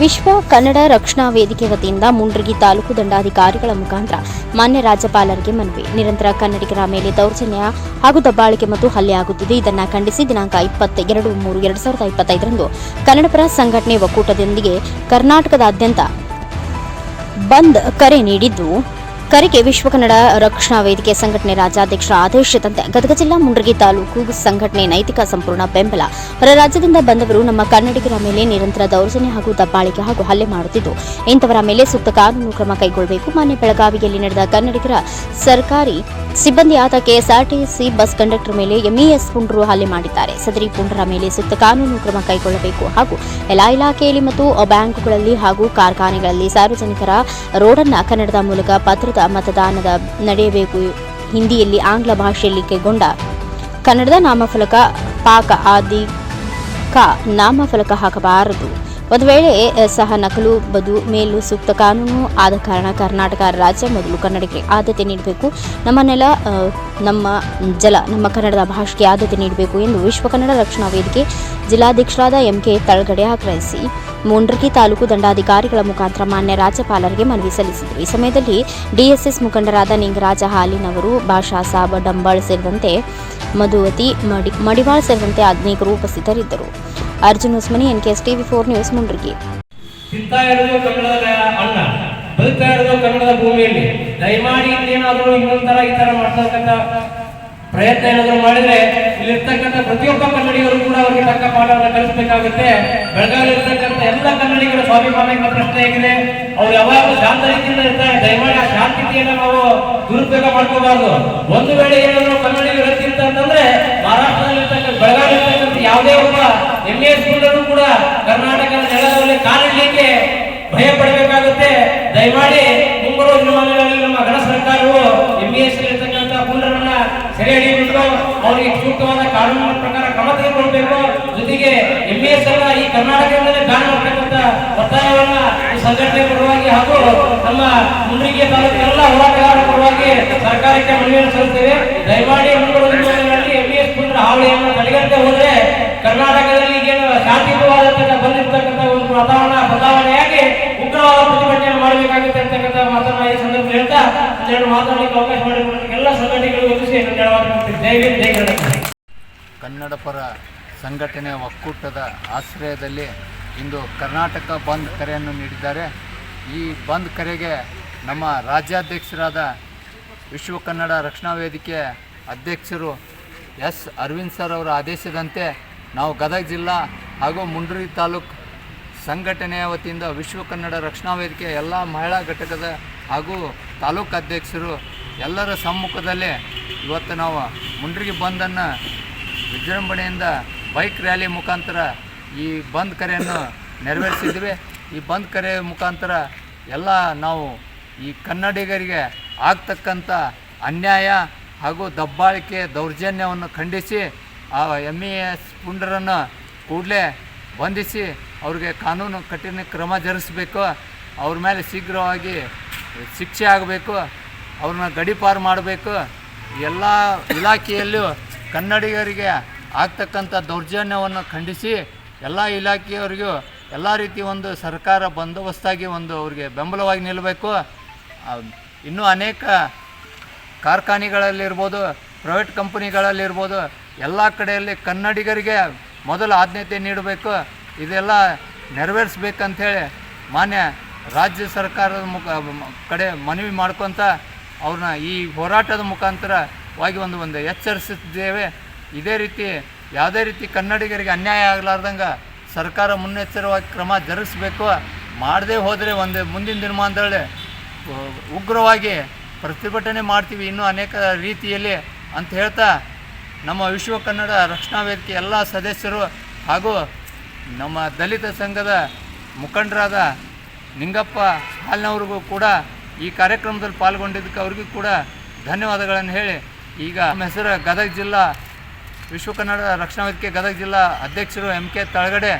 ವಿಶ್ವ ಕನ್ನಡ ರಕ್ಷಣಾ ವೇದಿಕೆ ವತಿಯಿಂದ ಮುಂಡ್ರಿಗಿ ತಾಲೂಕು ದಂಡಾಧಿಕಾರಿಗಳ ಮುಖಾಂತರ ಮಾನ್ಯ ರಾಜ್ಯಪಾಲರಿಗೆ ಮನವಿ. ನಿರಂತರ ಕನ್ನಡಿಗರ ಮೇಲೆ ದೌರ್ಜನ್ಯ ಹಾಗೂ ದಬ್ಬಾಳಿಕೆ ಮತ್ತು ಹಲ್ಲೆ ಆಗುತ್ತಿದೆ. ಇದನ್ನು ಖಂಡಿಸಿ ದಿನಾಂಕ ಇಪ್ಪತ್ತೆರಡು ಮೂರು ಎರಡು ಸಾವಿರದ ಇಪ್ಪತ್ತೈದರಂದು ಕನ್ನಡಪರ ಸಂಘಟನೆ ಒಕ್ಕೂಟದೊಂದಿಗೆ ಕರ್ನಾಟಕದಾದ್ಯಂತ ಬಂದ್ ಕರೆ ನೀಡಿದ್ದು ಕರೆಗೆ ವಿಶ್ವ ಕನ್ನಡ ರಕ್ಷಣಾ ವೇದಿಕೆ ಸಂಘಟನೆ ರಾಜ್ಯಾಧ್ಯಕ್ಷ ಆದೇಶದಂತೆ ಗದಗ ಜಿಲ್ಲಾ ಮುಂಡ್ರಗಿ ತಾಲೂಕು ಸಂಘಟನೆ ನೈತಿಕ ಸಂಪೂರ್ಣ ಬೆಂಬಲ. ಹೊರ ರಾಜ್ಯದಿಂದ ಬಂದವರು ನಮ್ಮ ಕನ್ನಡಿಗರ ಮೇಲೆ ನಿರಂತರ ದೌರ್ಜನ್ಯ ಹಾಗೂ ದಬ್ಬಾಳಿಕೆ ಹಾಗೂ ಹಲ್ಲೆ ಮಾಡುತ್ತಿದ್ದು, ಇಂಥವರ ಮೇಲೆ ಸೂಕ್ತ ಕಾನೂನು ಕ್ರಮ ಕೈಗೊಳ್ಳಬೇಕು. ಮಾನ್ಯ ಬೆಳಗಾವಿಯಲ್ಲಿ ನಡೆದ ಕನ್ನಡಿಗರ ಸರ್ಕಾರಿ ಸಿಬ್ಬಂದಿಯಾದ ಕೆಎಸ್ಆರ್ಟಿಸಿ ಬಸ್ ಕಂಡಕ್ಟರ್ ಮೇಲೆ ಎಂಇಎಸ್ ಪುಂಡರು ಹಲ್ಲೆ ಮಾಡಿದ್ದಾರೆ. ಸದರಿ ಪುಂಡರ ಮೇಲೆ ಸೂಕ್ತ ಕಾನೂನು ಕ್ರಮ ಕೈಗೊಳ್ಳಬೇಕು ಹಾಗೂ ಎಲ್ಲಾ ಇಲಾಖೆಯಲ್ಲಿ ಮತ್ತು ಬ್ಯಾಂಕುಗಳಲ್ಲಿ ಹಾಗೂ ಕಾರ್ಖಾನೆಗಳಲ್ಲಿ ಸಾರ್ವಜನಿಕರ ರೋಡನ್ನ ಕನ್ನಡದ ಮೂಲಕ ಪತ್ರದ ಮತದಾನದ ನಡೆಯಬೇಕು. ಹಿಂದಿಯಲ್ಲಿ ಆಂಗ್ಲ ಭಾಷೆಯಲ್ಲಿ ಕೈಗೊಂಡ ಕನ್ನಡದ ನಾಮಫಲಕ ಪಾಕ ಆದಿ ಕ ನಾಮಫಲಕ ಹಾಕಬಾರದು. ಒಂದು ವೇಳೆ ಸಹ ನಕಲು, ಬದು, ಮೇಲು, ಸೂಕ್ತ ಕಾನೂನು ಆದ ಕಾರಣ ಕರ್ನಾಟಕ ರಾಜ್ಯ ಮೊದಲು ಕನ್ನಡಕ್ಕೆ ಆದ್ಯತೆ ನೀಡಬೇಕು. ನಮ್ಮ ನೆಲ ನಮ್ಮ ಜಲ, ನಮ್ಮ ಕನ್ನಡದ ಭಾಷೆಗೆ ಆದ್ಯತೆ ನೀಡಬೇಕು ಎಂದು ವಿಶ್ವ ಕನ್ನಡ ರಕ್ಷಣಾ ವೇದಿಕೆ ಜಿಲ್ಲಾಧ್ಯಕ್ಷರಾದ ಎಂಕೆ ತಳಗಡೆ ಆಗ್ರಹಿಸಿ. ಮುಂಡ್ರಗಿ ತಾಲೂಕು ದಂಡಾಧಿಕಾರಿಗಳ ಮುಖಾಂತರ ಮಾನ್ಯ ರಾಜ್ಯಪಾಲರಿಗೆ ಮನವಿ ಸಲ್ಲಿಸಿದರು. ಈ ಸಮಯದಲ್ಲಿ ಡಿಎಸ್ಎಸ್ ಮುಖಂಡರಾದ ನಿಂಗರಾಜ ಹಾಲಿನವರು, ಭಾಷಾ ಸಾಬ ಡಂಬಾಳ್ ಸೇರಿದಂತೆ ಮಧುವತಿ ಮಡಿ, ಮಡಿವಾಳ್ ಸೇರಿದಂತೆ ಅನೇಕರು ಉಪಸ್ಥಿತರಿದ್ದರು. Arjun Usmani, N K S TV four news Mundrigi. ಇರೋದು ಕನ್ನಡದ ಇರೋದು ಕನ್ನಡದ ಭೂಮಿಯಲ್ಲಿ, ದಯಮಾಡಿ ಏನಾದರೂ ಇನ್ನೊಂದರ ಈ ತರ ಮಾಡ್ತಕ್ಕಂಥ ಪ್ರಯತ್ನ ಏನಾದರೂ ಮಾಡಿದ್ರೆ, ಇಲ್ಲಿರ್ತಕ್ಕಂಥ ಪ್ರತಿಯೊಬ್ಬ ಕನ್ನಡಿಗರು ಕೂಡ ಅವರಿಗೆ ತಕ್ಕ ಪಾಠವನ್ನು ಕಲಿಸಬೇಕಾಗುತ್ತೆ. ಬೆಳಗಾವಿ ಇರ್ತಕ್ಕಂಥ ಎಲ್ಲ ಕನ್ನಡಿಗರ ಸ್ವಾಭಿಮಾನಗಳ ಪ್ರಶ್ನೆ ಆಗಿದೆ ಅವ್ರು ಯಾವಾಗ ಶಾಂತ ರೀತಿಯಿಂದ ಇರ್ತಾರೆ. ದಯಮಾಡಿ ಆ ಶಾಂತಿಯನ್ನು ನಾವು ದುರುಪಯೋಗ ಮಾಡ್ಕೋಬಾರ್ದು. ಒಂದು ವೇಳೆ ಏನಾದರೂ ಕನ್ನಡಿಗರು ಇರ್ತಿರ್ತಂತಂದ್ರೆ ಮಹಾರಾಷ್ಟ್ರದಲ್ಲಿ ಬೆಳಗಾವಿ ಒಬ್ಬ ಸ್ಕೂಲಲ್ಲೂ ಕೂಡ ಕರ್ನಾಟಕದ ನೆಲದಲ್ಲಿ ಕಾಲಿಡಲಿಕ್ಕೆ ಭಯ ಪಡಬೇಕಾಗುತ್ತೆ. ದಯಮಾಡಿ ಮುಂಬರುವ ದಿನಮಾನಗಳಲ್ಲಿ ನಮ್ಮ ಗಣ ಸರ್ಕಾರವು ಎಂ ಎಸ್ ಇರ್ತಕ್ಕಂಥ ಪುಂಡರನ್ನ ಸೆರೆ ಹಿಡಿಯಬೇಕು ಅವರಿಗೆ ಸೂಕ್ತವಾದ ಕಾನೂನಿನ ಪ್ರಕಾರ ಕ್ರಮ ತೆಗೆದುಕೊಳ್ಬೇಕು. ಜೊತೆಗೆ ಎಂ ಎಸ್ ಅಲ್ಲ ಈ ಕರ್ನಾಟಕದಿಂದಲೇ ಬ್ಯಾನ್ ಮಾಡ್ತಕ್ಕಂಥ ಒತ್ತಾಯವನ್ನ ಸಂಘಟನೆ ಪರವಾಗಿ ಹಾಗೂ ನಮ್ಮ ಮುಂಡ್ರಿಕೆ ತಾಲೂಕಿನ ಎಲ್ಲ ಹೋರಾಟಗಾರರ ಪರವಾಗಿ ಸರ್ಕಾರಕ್ಕೆ ಮನವಿಯನ್ನು ಸಲ್ಲಿಸ್ತೇವೆ. ದಯಮಾಡಿ ಮುಂಬರುವ ದಿನಗಳಲ್ಲಿ ಎಂ ಎಸ್ ಪುಂಡರ ಹಾವಳಿಯನ್ನು ತಡೆಗಟ್ಟೆ ಹೋದ್ರೆ ಕರ್ನಾಟಕದಲ್ಲಿ ಏನು ಶಾಂತಿಯುತವಾದಂತಹ ಬಂದಿರ್ತಕ್ಕಂಥ ಒಂದು ವಾತಾವರಣ, ಬದಲಾವಣೆಯಾಗಿ ಉಗ್ರವಾದ ಪ್ರತಿಭಟನೆ ಮಾಡಬೇಕಾಗುತ್ತೆ ಅಂತಕ್ಕಂಥ ಮಾತನ್ನ ಈ ಸಂದರ್ಭದಲ್ಲಿ ಹೇಳ್ತಾ ಜನರು ಮಾತಾಡಲಿಕ್ಕೆ ಅವಕಾಶ ಮಾಡಿ ಎಲ್ಲ ಸಂಘಟನೆಗಳು ಕರ್ನಾಟಕ. ಕನ್ನಡ ಪರ ಸಂಘಟನೆ ಒಕ್ಕೂಟದ ಆಶ್ರಯದಲ್ಲಿ ಇಂದು ಕರ್ನಾಟಕ ಬಂದ್ ಕರೆಯನ್ನು ನೀಡಿದ್ದಾರೆ. ಈ ಬಂದ್ ಕರೆಗೆ ನಮ್ಮ ರಾಜ್ಯಾಧ್ಯಕ್ಷರಾದ ವಿಶ್ವ ಕನ್ನಡ ರಕ್ಷಣಾ ವೇದಿಕೆ ಅಧ್ಯಕ್ಷರು ಎಸ್ ಅರವಿಂದ್ ಸರ್ ಅವರ ಆದೇಶದಂತೆ ನಾವು ಗದಗ ಜಿಲ್ಲಾ ಹಾಗೂ ಮುಂಡ್ರಿ ತಾಲೂಕು ಸಂಘಟನೆಯ ವತಿಯಿಂದ ವಿಶ್ವ ಕನ್ನಡ ರಕ್ಷಣಾ ವೇದಿಕೆ ಎಲ್ಲ ಮಹಿಳಾ ಘಟಕದ ಹಾಗೂ ತಾಲೂಕು ಅಧ್ಯಕ್ಷರು ಎಲ್ಲರ ಸಮ್ಮುಖದಲ್ಲೇ ಇವತ್ತು ನಾವು ಮುಂಡ್ರಿಗೆ ಬಂದನ್ನು ವಿಜೃಂಭಣೆಯಿಂದ ಬೈಕ್ ರ್ಯಾಲಿ ಮುಖಾಂತರ ಈ ಬಂದ್ ಕರೆಯನ್ನು ನೆರವೇರಿಸಿದ್ವಿ. ಈ ಬಂದ್ ಕರೆ ಮುಖಾಂತರ ಎಲ್ಲ ನಾವು ಈ ಕನ್ನಡಿಗರಿಗೆ ಆಗ್ತಕ್ಕಂಥ ಅನ್ಯಾಯ ಹಾಗೂ ದಬ್ಬಾಳಿಕೆ ದೌರ್ಜನ್ಯವನ್ನು ಖಂಡಿಸಿ ಆ ಎಂ ಇ ಎಸ್ ಪುಂಡರನ್ನು ಕೂಡಲೇ ಬಂಧಿಸಿ ಅವ್ರಿಗೆ ಕಾನೂನು ಕಠಿಣ ಕ್ರಮ ಜರುಗಿಸ್ಬೇಕು, ಅವ್ರ ಮೇಲೆ ಶೀಘ್ರವಾಗಿ ಶಿಕ್ಷೆ ಆಗಬೇಕು, ಅವ್ರನ್ನ ಗಡಿಪಾರು ಮಾಡಬೇಕು. ಎಲ್ಲ ಇಲಾಖೆಯಲ್ಲೂ ಕನ್ನಡಿಗರಿಗೆ ಆಗ್ತಕ್ಕಂಥ ದೌರ್ಜನ್ಯವನ್ನು ಖಂಡಿಸಿ ಎಲ್ಲ ಇಲಾಖೆಯವರಿಗೂ ಎಲ್ಲ ರೀತಿ ಒಂದು ಸರ್ಕಾರ ಬಂದೋಬಸ್ತಾಗಿ ಒಂದು ಅವ್ರಿಗೆ ಬೆಂಬಲವಾಗಿ ನಿಲ್ಲಬೇಕು. ಇನ್ನೂ ಅನೇಕ ಕಾರ್ಖಾನೆಗಳಲ್ಲಿರ್ಬೋದು, ಪ್ರೈವೇಟ್ ಕಂಪನಿಗಳಲ್ಲಿರ್ಬೋದು, ಎಲ್ಲ ಕಡೆಯಲ್ಲಿ ಕನ್ನಡಿಗರಿಗೆ ಮೊದಲು ಆದ್ಯತೆ ನೀಡಬೇಕು. ಇದೆಲ್ಲ ನೆರವೇರಿಸ್ಬೇಕಂಥೇಳಿ ಮಾನ್ಯ ರಾಜ್ಯ ಸರ್ಕಾರದ ಮುಖ, ಕಡೆ ಮನವಿ ಮಾಡ್ಕೊತ ಅವ್ರನ್ನ ಈ ಹೋರಾಟದ ಮುಖಾಂತರವಾಗಿ ಒಂದು ಒಂದು ಎಚ್ಚರಿಸಿದ್ದೇವೆ. ಇದೇ ರೀತಿ ಯಾವುದೇ ರೀತಿ ಕನ್ನಡಿಗರಿಗೆ ಅನ್ಯಾಯ ಆಗಲಾರ್ದಂಗೆ ಸರ್ಕಾರ ಮುನ್ನೆಚ್ಚರವಾಗಿ ಕ್ರಮ ಜರುಗಿಸ್ಬೇಕು. ಮಾಡದೇ ಹೋದರೆ ಒಂದು ಮುಂದಿನ ದಿನಮಾನದಲ್ಲಿ ಉಗ್ರವಾಗಿ ಪ್ರತಿಭಟನೆ ಮಾಡ್ತೀವಿ. ಇನ್ನೂ ಅನೇಕ ರೀತಿಯಲ್ಲಿ ಅಂತ ಹೇಳ್ತಾ ನಮ್ಮ ವಿಶ್ವ ಕನ್ನಡ ರಕ್ಷಣಾ ವೇದಿಕೆ ಎಲ್ಲ ಸದಸ್ಯರು ಹಾಗೂ ನಮ್ಮ ದಲಿತ ಸಂಘದ ಮುಖಂಡರಾದ ನಿಂಗಪ್ಪ ಹಾಲ್ನವ್ರಿಗೂ ಕೂಡ ಈ ಕಾರ್ಯಕ್ರಮದಲ್ಲಿ ಪಾಲ್ಗೊಂಡಿದ್ದಕ್ಕೆ ಅವ್ರಿಗೂ ಕೂಡ ಧನ್ಯವಾದಗಳನ್ನು ಹೇಳಿ. ಈಗ ನಮ್ಮ ಹೆಸರು ಗದಗ ಜಿಲ್ಲಾ ವಿಶ್ವ ಕನ್ನಡ ರಕ್ಷಣಾ ವೇದಿಕೆ ಗದಗ ಜಿಲ್ಲಾ ಅಧ್ಯಕ್ಷರು ಎಂ ಕೆ ತಳಗಡೆ.